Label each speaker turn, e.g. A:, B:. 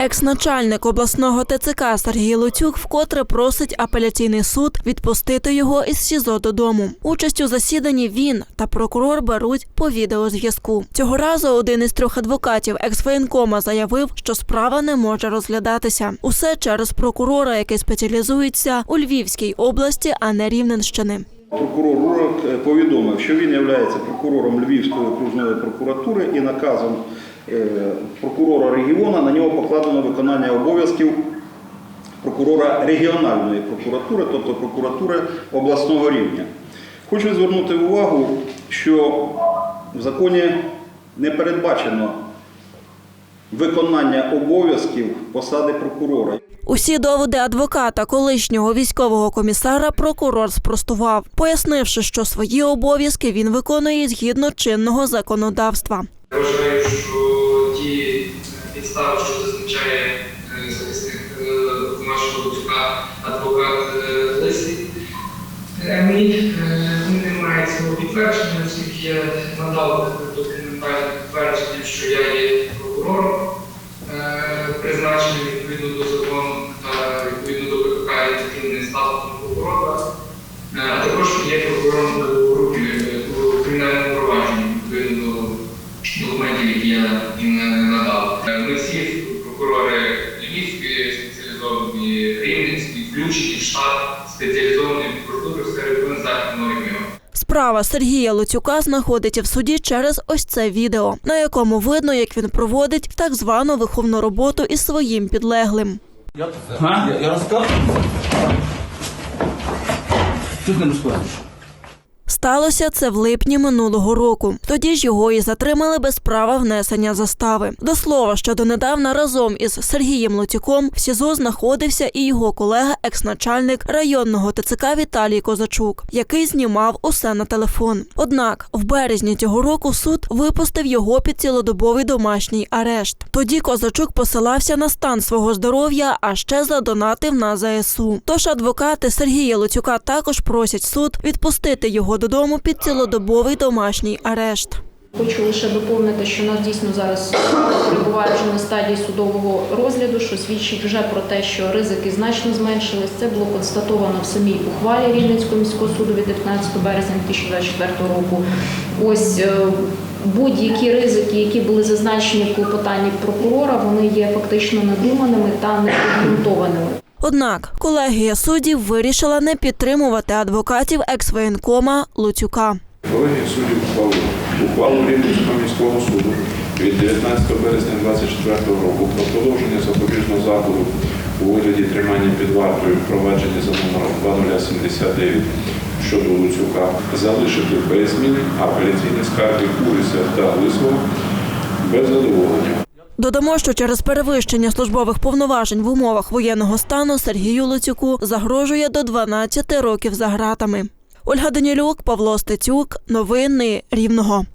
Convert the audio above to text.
A: Екс-начальник обласного ТЦК Сергій Луцюк вкотре просить апеляційний суд відпустити його із СІЗО додому. Участь у засіданні він та прокурор беруть по відеозв'язку. Цього разу один із трьох адвокатів екс-воєнкома заявив, що справа не може розглядатися. Усе через прокурора, який спеціалізується у Львівській області, а не Рівненщини.
B: Прокурор е, повідомив, що він є прокурором Львівської окружної прокуратури і наказом прокурора регіону на нього покладено виконання обов'язків прокурора регіональної прокуратури, тобто прокуратури обласного рівня. Хочу звернути увагу, що в законі не передбачено виконання обов'язків посади прокурора.
A: Усі доводи адвоката колишнього військового комісара прокурор спростував, пояснивши, що свої обов'язки він виконує згідно чинного законодавства.
C: Я вважаю, що адвокат е, мені немає цього підтвердження, оскільки я надав документальне підтвердження, що я є прокурором, е, призначений відповідно до закону та відповідно до КПК який не статусом прокурора, Е, а також є прокурором включені в штат спеціалізованої прокуратури в сфері західного регіону.
A: Справа Сергія Луцюка знаходиться в суді через ось це відео, на якому видно, як він проводить так звану виховну роботу із своїм підлеглим.
D: Я, я, я розказую. Ти не розказуєш?
A: Сталося це в липні минулого року. Тоді ж його і затримали без права внесення застави. До слова, що донедавна разом із Сергієм Луцюком в СІЗО знаходився і його колега, екс-начальник районного ТЦК Віталій Козачук, який знімав усе на телефон. Однак, в березні цього року суд випустив його під цілодобовий домашній арешт. Тоді Козачук посилався на стан свого здоров'я, а ще задонатив на ЗСУ. Тож адвокати Сергія Луцюка також просять суд відпустити його додому під цілодобовий домашній арешт.
E: Хочу лише доповнити, що нас дійсно зараз перебуває вже на стадії судового розгляду, що свідчить вже про те, що ризики значно зменшились. Це було констатовано в самій ухвалі Рівненського міського суду від 19 березня 2024 року. Ось е, будь-які ризики, які були зазначені в клопотанні прокурора, вони є фактично надуманими та необґрунтованими.
A: Однак колегія суддів вирішила не підтримувати адвокатів екс-воєнкома Луцюка.
F: Колегія суддів ухвалила ухвалу Рівненського міського суду від 19 березня 2024 року про продовження запобіжного заходу у вигляді тримання під вартою впровадження за номером 2079 щодо Луцюка залишити без змін апеляційні скарги Куріса та Лисого без задоволення.
A: Додамо, що через перевищення службових повноважень в умовах воєнного стану Сергію Луцюку загрожує до 12 років за ґратами. Ольга Данілюк, Павло Стецюк. Новини Рівного.